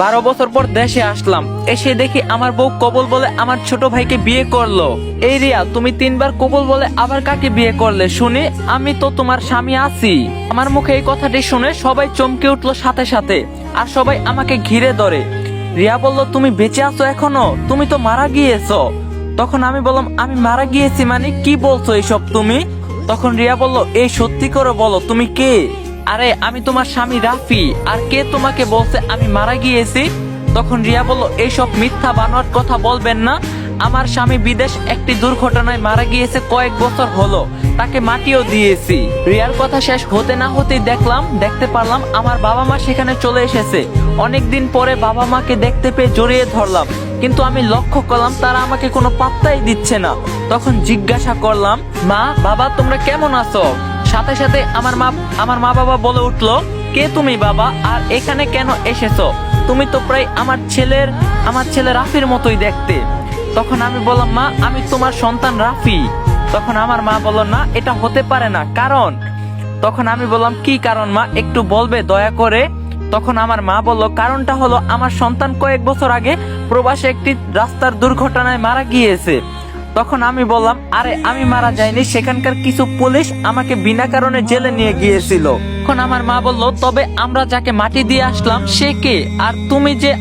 বারো বছর পর দেশে আসলাম। এসে দেখি আমার বউ কবল বলে আমার ছোট ভাইকে বিয়ে করল। এই রিয়া, তুমি তিনবার কবল বলে আবার কাকে বিয়ে করলে? শুনে, আমি তো তোমার স্বামী আছি। আমার মুখে এই কথাটি শুনে সবাই চমকে উঠল সাথে সাথে, আর সবাই আমাকে ঘিরে ধরে। রিয়া বলল, তুমি বেঁচে আছো এখনও? তুমি তো মারা গিয়েছো। তখন আমি বললাম, আমি মারা গিয়েছি মানে কি বলছো এইসব তুমি? তখন রিয়া বলল, এই সত্যি করে বলো, তুমি কে? আরে, আমি তোমার স্বামী রাফি, আর কে তোমাকে বলছে আমি মারা গিয়েছি? তখন রিয়া বলল, এইসব মিথ্যা বানোয়ার কথা বলবেন না। আমার স্বামী বিদেশ একটি দুর্ঘটনায় মারা গিয়েছে কয়েক বছর হলো। তাকে মাটিও দিয়েছি। রিয়ার কথা শেষ হতে না হতেই দেখলাম, দেখতে পারলাম আমার বাবা মা সেখানে চলে এসেছে। অনেকদিন পরে বাবা মাকে দেখতে পেয়ে জড়িয়ে ধরলাম। কিন্তু আমি লক্ষ্য করলাম, তারা আমাকে কোনো পাত্তাই দিচ্ছে না। তখন জিজ্ঞাসা করলাম, মা, বাবা, তোমরা কেমন আছো? সাথে সাথে আমার মা আমার মা বাবা বলে উঠল, কে তুমি বাবা? আর এখানে কেন এসেছ? তুমি তো প্রায় আমার ছেলের আমার ছেলে রাফির মতোই দেখতে। তখন আমি বললাম, মা, আমি তোমার সন্তান রাফি। তখন আমার মা বলল, না, এটা হতে পারে না। কারণ? তখন আমি বললাম, কি কারণ, মা? একটু বলবে, দয়া করে? তখন আমার মা বলল, কারণটা হলো, আমার সন্তান কয়েক বছর আগে প্রবাসে একটি রাস্তার দুর্ঘটনায় মারা গিয়েছে। তখন আমি বললাম, আরে, আমি মারা যাইনি, সেখানকার কিছু পুলিশ আমাকে বিনা কারণে জেলে নিয়ে গিয়েছিল। তখন আমার মা বলল, তবে আমরা যাকে মাটি দিয়ে আসলাম, সে কে? আর তুমি যে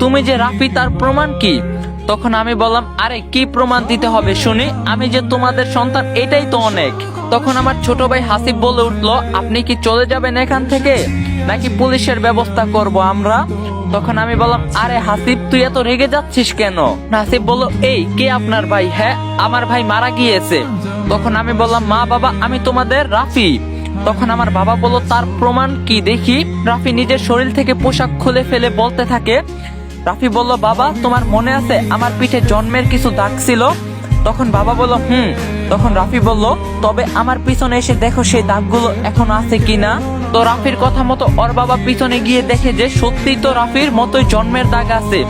তুমি যে রাফি, তার প্রমাণ কি? তখন আমি বললাম, আরে, কি প্রমাণ দিতে হবে শুনি, আমি যে তোমাদের সন্তান, এটাই তো অনেক। তখন আমার ছোট ভাই হাসিব বলে উঠল, আপনি কি চলে যাবেন এখান থেকে? নাকি পুলিশের ব্যবস্থা করব আমরা? তখন আমি বললাম, আরে হাসিব, তুই এত রেগে যাচ্ছিস কেন? হাসিব বলল, এই, কে আপনার ভাই? হ্যাঁ আমার ভাই মারা গিয়েছে। তখন আমি বললাম, মা, বাবা, আমি তোমাদের রাফি। তখন আমার বাবা বলল, তার প্রমাণ কি দেখি? রাফি নিজের শরীর থেকে পোশাক খুলে ফেলে বলতে থাকে। রাফি বলল, বাবা, তোমার মনে আছে, আমার পিঠে জন্মের কিছু দাগ ছিল? তখন বাবা বলল, হুম। তখন রাফি বলল, তবে আমার পিছনে এসে দেখো সেই দাগগুলো এখন আছে কিনা? তো রাফির কথা মতো ওর বাবা পিছনে গিয়ে দেখে যে সত্যি তো রাফির মতোই জন্মের দাগ আছে।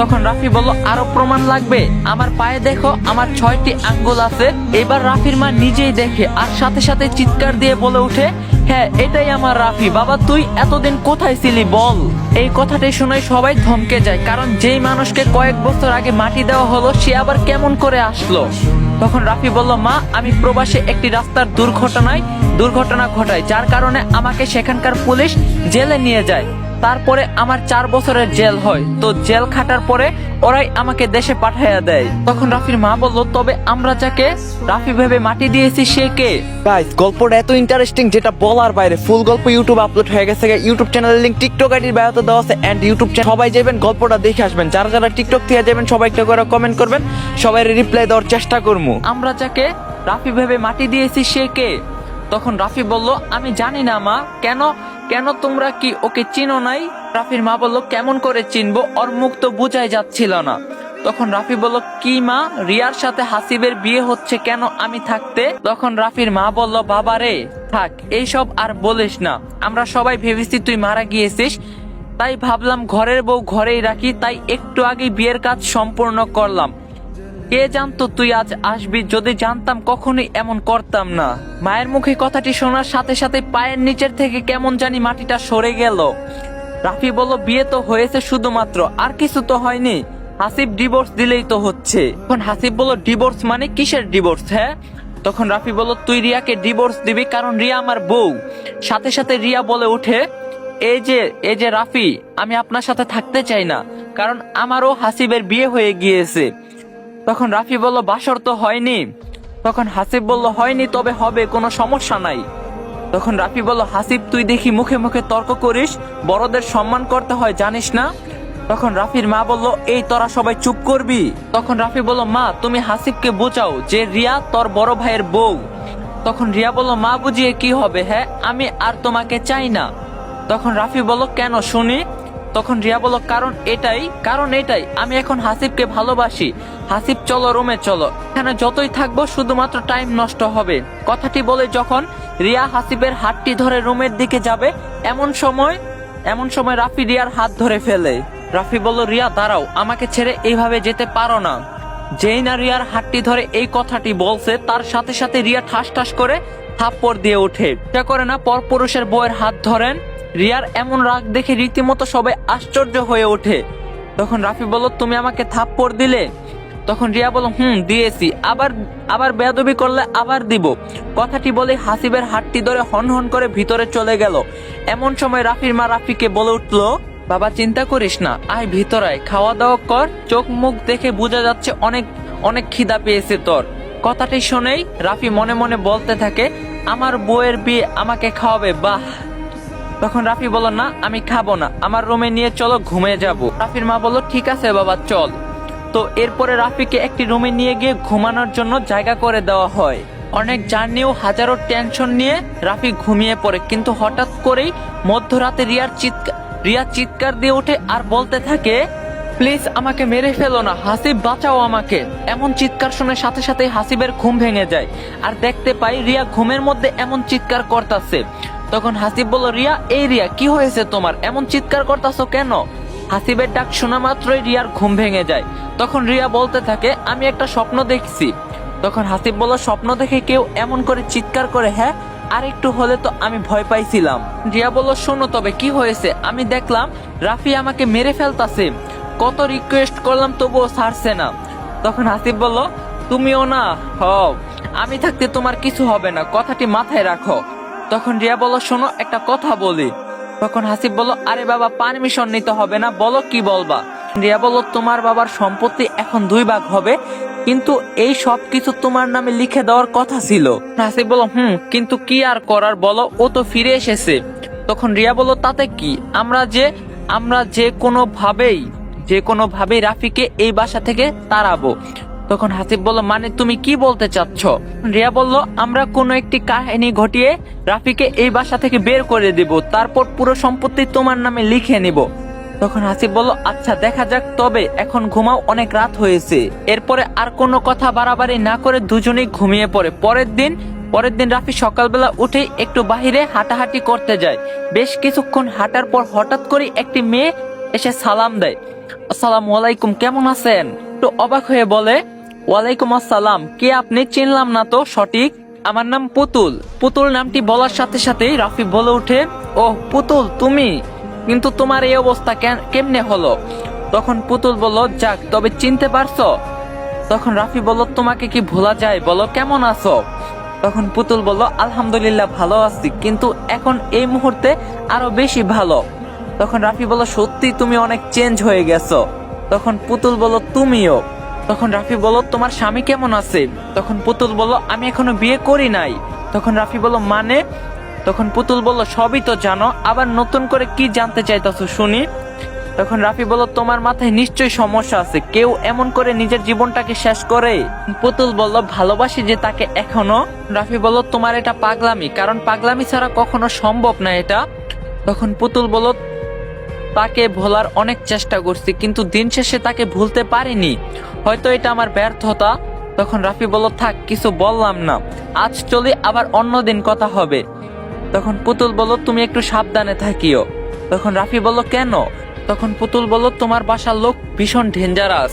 তখন রাফি বলল, আরও প্রমাণ লাগবে। আমার পায়ে দেখো, আমার ছয়টি আঙ্গুল আছে। এবার রাফির মা নিজেই দেখে আর সাথে সাথে চিৎকার দিয়ে বলে উঠে হ্যাঁ এটাই আমার রাফি। বাবা, তুই এতদিন কোথায় ছিলি বল? এই কথাটি শুনে সবাই ধমকে যায়, কারণ যেই মানুষকে কয়েক বছর আগে মাটি দেওয়া হলো, সে আবার কেমন করে আসলো? তখন রাফি বলল, মা, আমি প্রবাসে একটি রাস্তার দুর্ঘটনায়, দুর্ঘটনা ঘটায় যার কারণে আমাকে সেখানকার পুলিশ জেলে নিয়ে যায়। তারপরে আমার চার বছরের জেল হয়। তো জেল খাটার পরে ওরাই আমাকে দেশে পাঠাইয়া দেয়। তখন রাফির মা বলল তবে আমরা যাকে রাফি ভেবে মাটি দিয়েছি সে কে? গাইস গল্পটা এত ইন্টারেস্টিং যেটা বলার বাইরে। ফুল গল্প ইউটিউব আপলোড হয়ে গেছে। ইউটিউব চ্যানেলের লিংক টিকটক আইডির বায়োতে দেওয়া আছে এন্ড ইউটিউব চ্যানেল সবাই যাবেন গল্পটা দেখে আসবেন। যারা যারা টিকটক থেকে যাবেন সবাই একটা করে কমেন্ট করবেন। সবাই রিপ্লাই দেওয়ার চেষ্টা করব আমরা যাকে রাফি ভেবে মাটি দিয়েছি সে কে? তখন রাফি বলল আমি জানি না মা কেন কেন তোমরা কি ওকে চিনো নাই? রাফির মা বলল, কেমন করে চিনবো? ওর মুখ তো বোঝাই যাচ্ছিল না। তখন রাফি বলল, কি মা? রিয়ার সাথে হাসিবের বিয়ে হচ্ছে কেন আমি থাকতে? তখন রাফির মা বলল, বাবা রে, থাক, এইসব আর বলিস না। আমরা সবাই ভেবেছি তুই মারা গিয়েছিস। তাই ভাবলাম ঘরের বউ ঘরেই রাখি, তাই একটু আগে বিয়ের কাজ সম্পূর্ণ করলাম। কে জানতো তুই আজ আসবি যদি জানতাম কখনোই এমন করতাম না। মায়ের মুখে কথাটি শোনার সাথে সাথে পায়ের নিচের থেকে কেমন জানি মাটিটা সরে গেল। রাফি বলল, বিয়ে তো হয়েছে শুধুমাত্র, আর কিছু তো হয়নি। হাসিব ডিভোর্স দিলেই তো হচ্ছে। তখন হাসিব বলল ডিভোর্স মানে কিসের ডিভোর্স হ্যাঁ? তখন রাফি বলল, তুই রিয়াকে ডিভোর্স দিবি কারণ রিয়া আমার বউ। সাথে সাথে রিয়া বলে ওঠে, এই যে এই যে রাফি, আমি আপনার সাথে থাকতে চাই না, কারণ আমারও হাসিবের বিয়ে হয়ে গিয়েছে। তখন রাফি বলল, বাসর তো হয়নি। তখন হাসিব বলল, হয়নি, তবে হবে, কোনো সমস্যা নাই। তখন রাফি বলল, হাসিব, তুই দেখি মুখে মুখে তর্ক করিস, বড়দের সম্মান করতে হয়, জানিস না? তখন রাফির মা বলল, এই তোরা সবাই চুপ করবি? তখন রাফি বলল, মা, তুমি হাসিবকে বোঝাও যে রিয়া তোর বড় ভাইয়ের বউ। তখন রিয়া বলল, মা, বুঝিয়ে কি হবে হ্যাঁ? আমি আর তোমাকে চাই না। তখন রাফি বলল, কেন, শুনি। তখন রিয়া বলল, কারণ এটাই কারণ এটাই, আমি এখন হাসিবকে ভালোবাসি। হাসিব, চলো রুমে, চলো। এখানে যতই থাকব, শুধুমাত্র টাইম নষ্ট হবে। কথাটি বলে যখন রিয়া হাসিবের হাতটি ধরে রুমের দিকে যাবে, এমন সময় এমন সময় রাফি রিয়ার হাত ধরে ফেলে। রাফি বলল, রিয়া, দাঁড়াও, আমাকে ছেড়ে এইভাবে যেতে পারো না। যেই না রিয়ার হাতটি ধরে এই কথাটি বলছে, তার সাথে সাথে রিয়া ঠাস ঠাস করে থাপ্পড় দিয়ে ওঠে। এটা করে না পরপুরুষের বউয়ের হাত ধরেন? রিয়ার এমন রাগ দেখে রীতিমতো সবাই আশ্চর্য হয়ে ওঠে। তখন রাফি বলল, তুমি আমাকে থাপ্পড় দিলে? তখন রিয়া বলল, হুম, দিয়েছি। আবার আবার বেয়াদবি করলে আবার দিব। কথাটি বলে হাসিবের হাতটি ধরে হন হন করে ভিতরে চলে গেল। এমন সময় রাফির মা রাফিকে বলে উঠল, বাবা, চিন্তা করিস না। আয় ভিতরায় খাওয়া দাওয়া কর। চোখ মুখ দেখে বোঝা যাচ্ছে অনেক অনেক খিদা পেয়েছে তোর। কথাটি শুনেই রাফি মনে মনে বলতে থাকে, আমার বউয়ের বিয়ে আমাকে খাওয়াবে, বাহ! তখন রাফি বলল, না, আমি খাব না। আমার রুমে নিয়ে চলো, ঘুমিয়ে যাব। রাফির মা বলল, ঠিক আছে বাবা, চল। তো এরপরে রাফিকে একটি রুমে নিয়ে গিয়ে ঘুমানোর জন্য জায়গা করে দেওয়া হয়। অনেক জার্নি ও হাজারো টেনশন নিয়ে রাফি ঘুমিয়ে পড়ে। কিন্তু হঠাৎ করেই মধ্যরাতে রিয়ার চিৎকার রিয়া চিৎকার দিয়ে ওঠে আর বলতে থাকে, প্লিজ আমাকে মেরে ফেলো না, হাসিব বাঁচাও আমাকে। এমন চিৎকার শুনে সাথে সাথে হাসিবের ঘুম ভেঙে যায়। আর দেখতে পাই, রিয়া ঘুমের মধ্যে এমন চিৎকার করতেছে। তখন হাসিব বলল, রিয়া, এই রিয়া, কি হয়েছে তোমার? এমন চিৎকার করতেছো কেন? হাসিবের ডাক শোনা মাত্রই রিয়ার ঘুম ভেঙে যায়। তখন রিয়া বলতে থাকে, আমি একটা স্বপ্ন দেখছি। তখন হাসিব বলল, স্বপ্ন দেখে কেউ এমন করে চিৎকার করে হ্যাঁ? আর একটু হলে তো আমি ভয় পাইছিলাম। রিয়া বলল, শোনো তবে, কি হয়েছে? আমি দেখলাম রাফি আমাকে মেরে ফেলতাছে। কত রিকোয়েস্ট করলাম, তবুও ছাড়ছে না। তখন হাসিব বলল, তুমিও না, হও। আমি থাকতে তোমার কিছু হবে না। কথাটি মাথায় রাখো। তখন রিয়া বলল, শোনো, একটা কথা বলি। তখন হাসিব বলল, আরে বাবা পারমিশন নিতে হবে না, বলো কি বলবা? রিয়া বলল, তোমার বাবার সম্পত্তি এখন দুই ভাগ হবে, কিন্তু এই সব কিছু তোমার নামে লিখে দেওয়ার কথা ছিল। হাসিব বলল, হুম, কিন্তু কি আর করার বলো, ও তো ফিরে এসেছে। তখন রিয়া বলল, তাতে কি? আমরা যে আমরা যে কোনো ভাবেই যে কোনো ভাবেই রাফিকে এই বাসা থেকে তাড়াবো। তখন হাসিব বলল মানে তুমি কি বলতে চাচ্ছ? রিয়া বলল, আমরা কোনো একটি কাহিনী ঘটিয়ে রাফিকে এই বাসা থেকে বের করে দেব, তারপর পুরো সম্পত্তি তোমার নামে লিখে নিব। তখন হাসিব বলল আচ্ছা দেখা যাক, তবে এখন ঘুমাও, অনেক রাত হয়েছে। এরপরে আর কোনো কথা বাড়াবাড়ি না করে দুজনেই ঘুমিয়ে পড়ে। পরের দিন পরের দিন রাফি সকালবেলা উঠে একটু বাহিরে হাঁটাহাঁটি করতে যায়। বেশ কিছুক্ষণ হাঁটার পর হঠাৎ করে একটি মেয়ে এসে সালাম দেয়। আসসালামু আলাইকুম, কেমন আছেন? তো অবাক হয়ে বলে ওয়ালাইকুম আসসালাম। কে আপনি? চিনলাম না তো, সঠিক? আমার নাম পুতুল। পুতুল নামটি বলার সাথে সাথেই রাফি বলে ওঠে ও পুতুল, তুমি? কিন্তু তোমার এই অবস্থা কেমনে হলো? তখন পুতুল বলল, যাক, তবে চিনতে পারছ? তখন রাফি বলল, তোমাকে কি ভোলা যায়? বলো, কেমন আছো? তখন পুতুল বলল, আলহামদুলিল্লাহ, ভালো আছি, কিন্তু এখন এই মুহূর্তে আরও বেশি ভালো। তখন রাফি বলল, সত্যি তুমি অনেক চেঞ্জ হয়ে গেছো। তখন পুতুল বলল, তুমিও? তখন রাফি বলল, তোমার স্বামী কেমন আছে? তখন পুতুল বলল, আমি এখনও বিয়ে করি নাই। তখন রাফি বলল মানে? তখন পুতুল বলল, সবই তো জানো, আবার নতুন করে কি জানতে চাইতেছো শুনি? তখন রাফি বলল, তোমার মাথায় নিশ্চয়ই সমস্যা আছে, কেউ এমন করে নিজের জীবনটাকে শেষ করে? পুতুল বলল, ভালোবাসি যে তাকে এখনও। রাফি বলল, তোমার এটা পাগলামি, কারণ পাগলামি ছাড়া কখনো সম্ভব না এটা। তখন পুতুল বলল তাকে ভোলার অনেক চেষ্টা করছি, কিন্তু দিন শেষে তাকে ভুলতে পারিনি। হয়তো এটা আমার ব্যর্থতা। তখন রাফি বলল, থাক, কিছু বললাম না। আজ চলি, আবার অন্য দিন কথা হবে। তখন পুতুল বলল, তুমি একটু সাবধানে থাকিও। তখন রাফি বলল, কেন? তখন পুতুল বলল, তোমার বাসার লোক ভীষণ ডেঞ্জারাস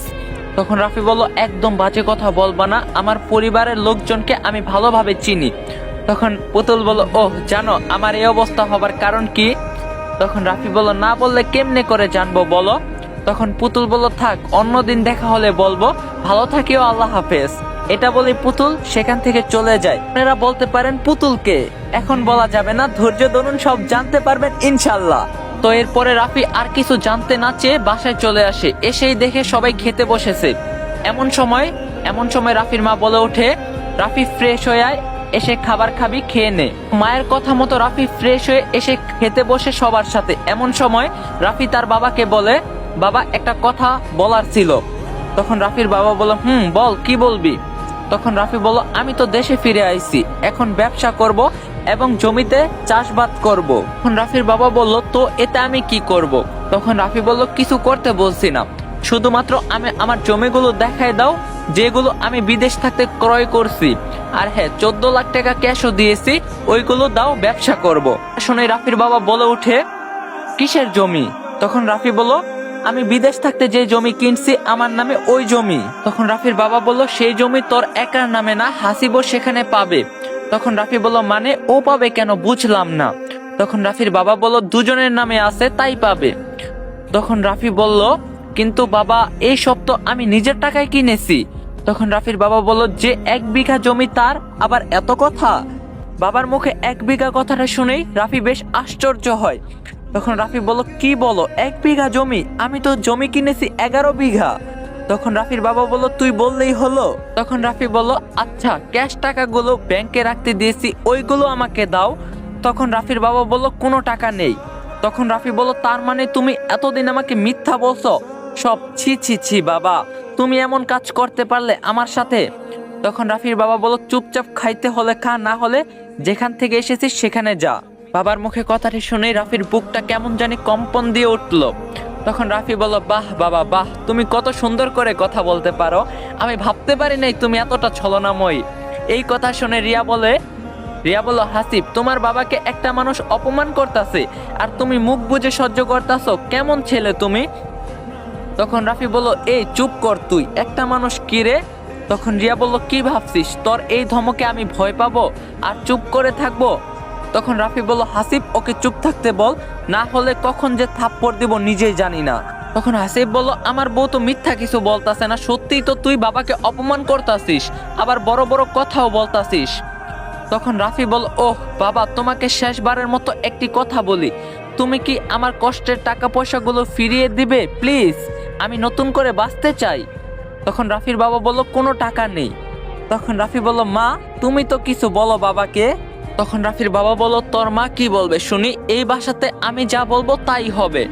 তখন রাফি বলল, একদম বাজে কথা বলবা না। আমার পরিবারের লোকজনকে আমি ভালোভাবে চিনি। তখন পুতুল বলল, ওহ, জানো, আমার এই অবস্থা হবার কারণ কি? তখন রাফি বলল, না বললে কেমনে করে জানব বলো? তখন পুতুল বলল, থাক, অন্যদিন দেখা হলে বলব। ভালো থাকিও, আল্লাহ হাফেজ। এটা বলে পুতুল সেখান থেকে চলে যায়। আপনারা বলতে পারেন পুতুলকে। এখন বলা যাবে না, ধৈর্য ধরুন, সব জানতে পারবেন ইনশাল্লাহ তো এরপরে রাফি আর কিছু জানতে না চেয়ে বাসায় চলে আসে। এসেই দেখে সবাই খেতে বসেছে। এমন সময় এমন সময় রাফির মা বলে ওঠে, রাফি ফ্রেশ হয়ে আয় এসে খাবার খাবি, খেয়ে নে। মায়ের কথা মতো রাফি ফ্রেশ হয়ে এসে খেতে বসে সবার সাথে। এমন সময় রাফি তার বাবাকে বলে, বাবা, একটা কথা বলার ছিল। তখন রাফির বাবা বলল, হুম, বল, কি বলবি? তখন রাফি বলল, আমি তো দেশে ফিরে আইছি। এখন ব্যবসা করব এবং জমিতে চাষবাদ করব। তখন রাফির বাবা বলল, তো এতে আমি কি করব? তখন রাফি বলল, কিছু করতে বলছি না। শুধুমাত্র আমি আমার জমিগুলো দেখায় দাও যেগুলো আমি বিদেশ থাকতে ক্রয় করছি। আর হ্যাঁ চোদ্দ লাখ টাকা ক্যাশও দিয়েছি, ওইগুলো দাও, ব্যবসা করব। শুনে রাফির বাবা বলে উঠে কিসের জমি? তখন রাফি বলল, আমি বিদেশ থাকতে যে জমি কিনছি, আমার নামে ওই জমি। তখন রাফির বাবা বলল, সেই জমি তোর একার নামে না হাসিবও সেখানে পাবে। তখন রাফি বলল মানে ও পাবে কেন? বুঝলাম না। তখন রাফির বাবা বলল, দুজনের নামে আছে, তাই পাবে। তখন রাফি বলল কিন্তু বাবা, এই সব তো আমি নিজের টাকায় কিনেছি। তখন রাফির বাবা বলল যে, এক বিঘা জমি তার, আবার এত কথা? বাবার মুখে এক বিঘা কথাটা শুনেই রাফি বেশ আশ্চর্য হয়। তখন রাফি বলল, কি বলো, এক বিঘা জমি? আমি তো জমি কিনেছি এগারো বিঘা। তখন রাফির বাবা বলল, তুই বললেই হলো। তখন রাফি বলল আচ্ছা ক্যাশ টাকাগুলো ব্যাংকে রাখতে দিয়েছি, ওইগুলো আমাকে দাও। তখন রাফির বাবা বলল, কোনো টাকা নেই। তখন রাফি বলল, তার মানে তুমি এতদিন আমাকে মিথ্যা বলছো? সব ছি ছি ছি, বাবা, তুমি এমন কাজ করতে পারলে আমার সাথে? তখন রাফির বাবা বলল, চুপচাপ খাইতে হলে খা, না হলে যেখান থেকে এসেছিস সেখানে যা। বাবার মুখে কথাটি শুনে রাফির বুকটা কেমন জানি কম্পন দিয়ে উঠল। তখন রাফি বলল, বাহ, বাবা, বাহ, তুমি কত সুন্দর করে কথা বলতে পারো। আমি ভাবতে পারি নাই তুমি এতটা ছলনাময়ী। এই কথা শুনে রিয়া বলে, রিয়া বলল, হাসিব, তোমার বাবাকে একটা মানুষ অপমান করতেছে, আর তুমি মুখ বুজে সহ্য করতেছো। কেমন ছেলে তুমি? তখন রাফি বলল, এই, চুপ কর তুই। একটা মানুষ কি রে? তখন রিয়া বলল, কি ভাবছিস? তোর এই ধমকে আমি ভয় পাবো আর চুপ করে থাকব? তখন রাফি বলল, হাসিব, ওকে চুপ থাকতে বল। না হলে কখন যে থাপ্পড় দিব নিজেই জানি না। তখন হাসিব বলল, আমার বউ তো মিথ্যা কিছু বলতাছে না। সত্যিই তো তুই বাবাকে অপমান করতাছিস, আবার বড় বড় কথাও বলতাছিস। তখন রাফি বল ওহ, বাবা, তোমাকে শেষবারের মতো একটি কথা বলি। তুমি কি আমার কষ্টের টাকা পয়সাগুলো ফিরিয়ে দিবে, প্লিজ? আমি নতুন করে বাঁচতে চাই। তখন রাফির বাবা বলল, কোনো টাকা নেই। তখন রাফি বলল, মা, তুমি তো কিছু বলো বাবাকে। তখন রাফির বাবা বলল, তোর মা কি বলবে? শুনি, এই বাসাতে আমি যা বলব তাই হবে।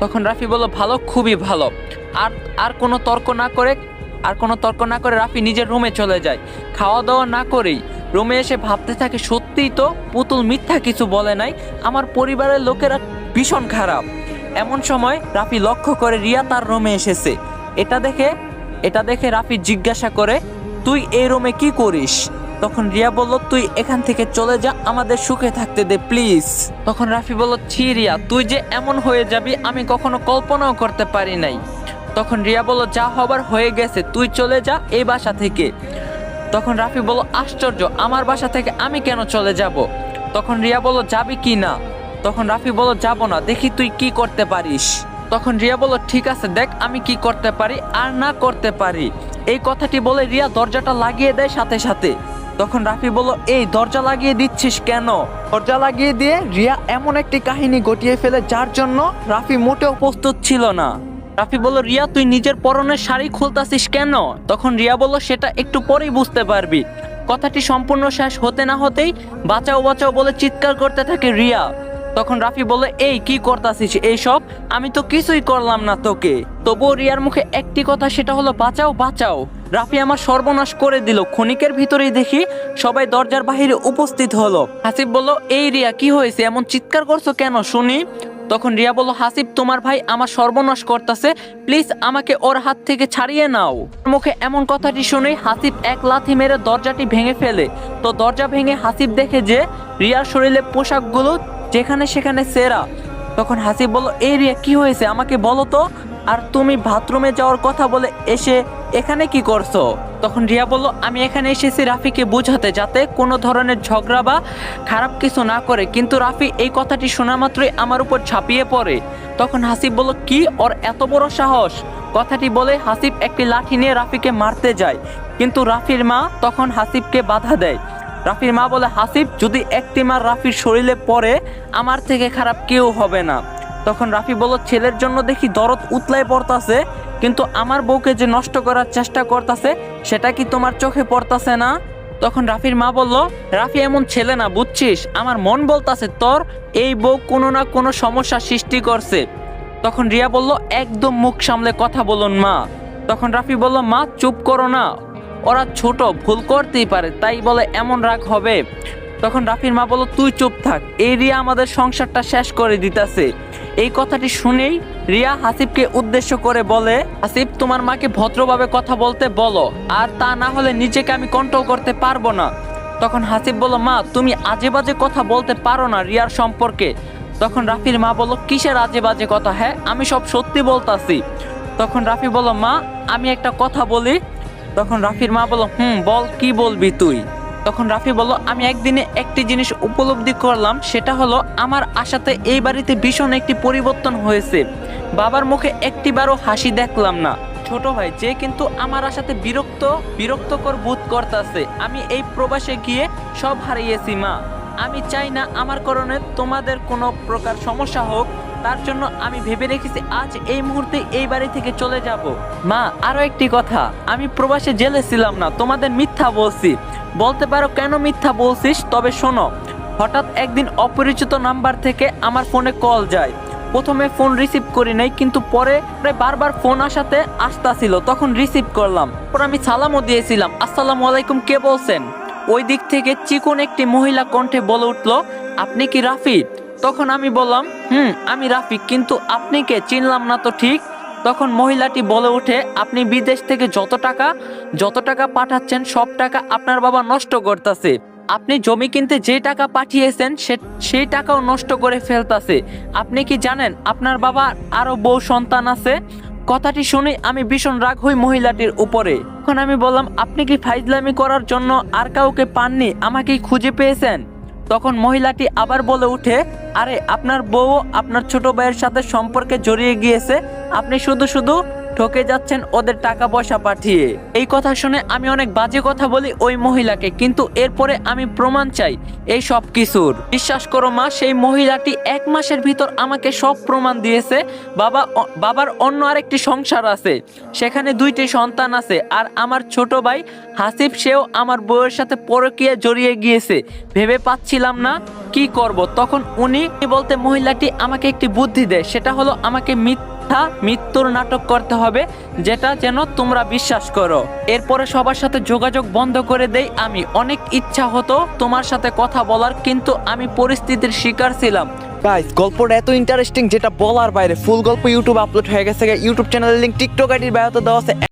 তখন রাফি বলল, ভালো, খুবই ভালো। আর আর কোনো তর্ক না করে, আর কোনো তর্ক না করে রাফি নিজের রুমে চলে যায়। খাওয়া দাওয়া না করেই রুমে এসে ভাবতে থাকে, সত্যিই তো পুতুল মিথ্যা কিছু বলে নাই? আমার পরিবারের লোকেরা ভীষণ খারাপ। এমন সময় রাফি লক্ষ্য করে রিয়া তার রোমে এসেছে। এটা দেখে এটা দেখে রাফি জিজ্ঞাসা করে, তুই এই রুমে কি করিস? তখন রিয়া বলল, তুই এখান থেকে চলে যা, আমাদের সুখে থাকতে দে, প্লিজ। তখন রাফি বলল, ছি রিয়া, তুই যে এমন হয়ে যাবি, আমি কখনো কল্পনাও করতে পারি নাই। তখন রিয়া বলল, যা হবার হয়ে গেছে, তুই চলে যা এই বাসা থেকে। তখন রাফি বলল, আশ্চর্য, আমার বাসা থেকে আমি কেন চলে যাব? তখন রিয়া বলল, যাবি কি না? তখন রাফি বলল, যাব না, দেখি তুই কি করতে পারিস। তখন রিয়া বলল, ঠিক আছে, দেখ, আমি কি করতে পারি আর না করতে পারি। এই কথাটি বলে রিয়া দরজাটা লাগিয়ে দেয় সাথে সাথে। তখন রাফি বলল, এই দরজা লাগিয়ে দিচ্ছিস কেন? দরজা লাগিয়ে দিয়ে রিয়া এমন একটি কাহিনী ঘটিয়ে ফেলে, যার জন্য রাফি মোটেও প্রস্তুত ছিল না। রাফি বলল, রিয়া, তুই নিজের পরনের শাড়ি খুলতাছিস কেন? তখন রিয়া বলল, সেটা একটু পরেই বুঝতে পারবি। কথাটি সম্পূর্ণ শেষ হতে না হতেই বাঁচাও বাঁচাও বলে চিৎকার করতে থাকে রিয়া। তখন রাফি বলে এই, কি করতাছিস? এইসব আমি তো কিছুই করলাম না তোকে। তবুও রিয়ার মুখে একটি কথা, সেটা হলো, বাঁচাও বাঁচাও। রাফি আমার সর্বনাশ করে দিল। ক্ষণিকের ভিতরেই দেখি সবাই দরজার বাহিরে উপস্থিত হলো। হাসিব বলল, এই রিয়া, কি হয়েছে? এমন চিৎকার করছ কেন? শুনি। তখন রিয়া বলল, হাসিব, তোমার ভাই আমার সর্বনাশ করতেছে। প্লিজ আমাকে ওর হাত থেকে ছাড়িয়ে নাও। মুখে এমন কথাটি শুনে হাসিব এক লাথি মেরে দরজাটি ভেঙে ফেলে। তো দরজা ভেঙে হাসিব দেখে যে রিয়ার শরীরে পোশাকগুলো যেখানে সেখানে সেরা। তখন হাসিব বলল এই রিয়া, কি হয়েছে? আমাকে বলো তো। আর তুমি বাথরুমে যাওয়ার কথা বলে এসে এখানে কি করছ? তখন রিয়া বলল, আমি এখানে এসেছি রাফিকে বোঝাতে যাতে কোনো ধরনের ঝগড়া বা খারাপ কিছু না করে। কিন্তু রাফি এই কথাটি শোনা মাত্রই আমার উপর ঝাঁপিয়ে পড়ে। তখন হাসিব বলল, কি? ওর এত বড় সাহস? কথাটি বলে হাসিব একটি লাঠি নিয়ে রাফিকে মারতে যায়। কিন্তু রাফির মা তখন হাসিবকে বাধা দেয়। রাফির মা বলে, হাসিব, যদি একটি মার রাফির শরীরে পড়ে, আমার থেকে খারাপ কেউ হবে না। তখন রাফি বলল, ছেলের জন্য দেখি দরদ উতলায় পড়তাছে, কিন্তু আমার বউকে যে নষ্ট করার চেষ্টা করতেছে, সেটা কি তোমার চোখে পড়তাছে না? তখন রাফির মা বলল, রাফি এমন ছেলে না, বুঝছিস? আমার মন বলতাছে, তোর এই বউ কোনো না কোনো সমস্যা সৃষ্টি করছে। তখন রিয়া বলল, একদম মুখ সামলে কথা বলুন মা। তখন রাফি বলল, মা, চুপ করো না। ওরা ছোট, ভুল করতেই পারে, তাই বলে এমন রাগ হবে। তখন রাফির মা বলল, তুই চুপ থাক, এই রিয়া আমাদের সংসারটা শেষ করে দিতাছে। এই কথাটি শুনেই রিয়া হাসিবকে উদ্দেশ্য করে বলে, হাসিব, তোমার মাকে ভদ্রভাবে কথা বলতে বলো, আর তা না হলে নিজেকে আমি কন্ট্রোল করতে পারব না। তখন হাসিব বলল, মা, তুমি আজে বাজে কথা বলতে পারো না রিয়ার সম্পর্কে। তখন রাফির মা বলল, কিসের আজে বাজে কথা হ্যাঁ? আমি সব সত্যি বলতাছি। তখন রাফি বলল, মা, আমি একটা কথা বলি তখন রাফির মা বলল, হুম, বল, কি বলবি তুই? তখন রাফি বলল, আমি একদিনে একটি জিনিস উপলব্ধি করলাম, সেটা হলো আমার আশাতে এই বাড়িতে ভীষণ একটি পরিবর্তন হয়েছে। বাবার মুখে একটিবারও হাসি দেখলাম না। ছোট ভাই, যে কিন্তু আমার আশাতে বিরক্ত, বিরক্তকর বোধ করতেছে। আমি এই প্রবাসে গিয়ে সব হারিয়েছি, মা। আমি চাই না আমার কারণে তোমাদের কোনো প্রকার সমস্যা হোক তার জন্য আমি ভেবে রেখেছি আজ এই মুহূর্তে এই বাড়ি থেকে চলে যাব। মা, আরও একটি কথা। আমি প্রবাসে জেলে ছিলাম না, তোমাদের মিথ্যা বলছি। বলতে পারো কেন মিথ্যা বলছিস? তবে শোনো, হঠাৎ একদিন অপরিচিত নাম্বার থেকে আমার ফোনে কল যায়। প্রথমে ফোন রিসিভ করি নাই, কিন্তু পরে বারবার ফোন আসাতে আসতাছিল, তখন রিসিভ করলাম। পর আমি সালামও দিয়েছিলাম, আসসালামু আলাইকুম, কে বলছেন? ওই দিক থেকে চিকন একটি মহিলা কণ্ঠে বলে উঠল, আপনি কি রাফি তখন আমি বললাম, হুম, আমি রাফিক, কিন্তু আপনি কে? চিনলাম না তো ঠিক। তখন মহিলাটি বলে ওঠে, আপনি বিদেশ থেকে যত টাকা যত টাকা পাঠাচ্ছেন, সব টাকা আপনার বাবা নষ্ট করতেছে। আপনি জমি কিনতে যে টাকা পাঠিয়েছেন সেই টাকাও নষ্ট করে ফেলতাছে। আপনি কি জানেন, আপনার বাবা আরও বউ সন্তান আছে? কথাটি শুনে আমি ভীষণ রাগ হই মহিলাটির উপরে। তখন আমি বললাম, আপনি কি ফাইজলামি করার জন্য আর কাউকে পাননি? আমাকেই খুঁজে পেয়েছেন। তখন মহিলাটি আবার বলে উঠে, আরে, আপনার বউ আপনার ছোট ভাইয়ের সাথে সম্পর্কে জড়িয়ে গিয়েছে। আপনি শুধু শুধু ঠকে যাচ্ছেন ওদের টাকা পয়সা পাঠিয়ে। এই কথা শুনে আমি অনেক বাজে কথা বলি ওই মহিলাকে, কিন্তু এরপরে আমি প্রমাণ চাই এই সব কিছুর। বিশ্বাস করো মা, সেই মহিলাটি এক মাসের ভিতর আমাকে সব প্রমাণ দিয়েছে। বাবা বাবার অন্য আরেকটি সংসার আছে। সেখানে দুইটি সন্তান আছে আর আমার ছোট ভাই হাসিফ, সেও আমার বউয়ের সাথে পরকীয়া জড়িয়ে গিয়েছে। ভেবে পাচ্ছিলাম না কি করব। তখন উনি বলতে মহিলাটি আমাকে একটি বুদ্ধি দেয়, সেটা হলো আমাকে মিথ্যা মৃত্যুর নাটক করতে হবে, যেটা যেন তোমরা বিশ্বাস করো। এরপরে সবার সাথে যোগাযোগ বন্ধ করে দেই আমি। অনেক ইচ্ছা হতো তোমার সাথে কথা বলার, কিন্তু আমি পরিস্থিতির শিকার ছিলাম। গাইস গল্পটা এত ইন্টারেস্টিং যেটা বলার বাইরে। ফুল গল্প ইউটিউব আপলোড হয়ে গেছে। ইউটিউব চ্যানেলের লিঙ্ক টিকটক আইডির বায়োতে দেওয়া আছে।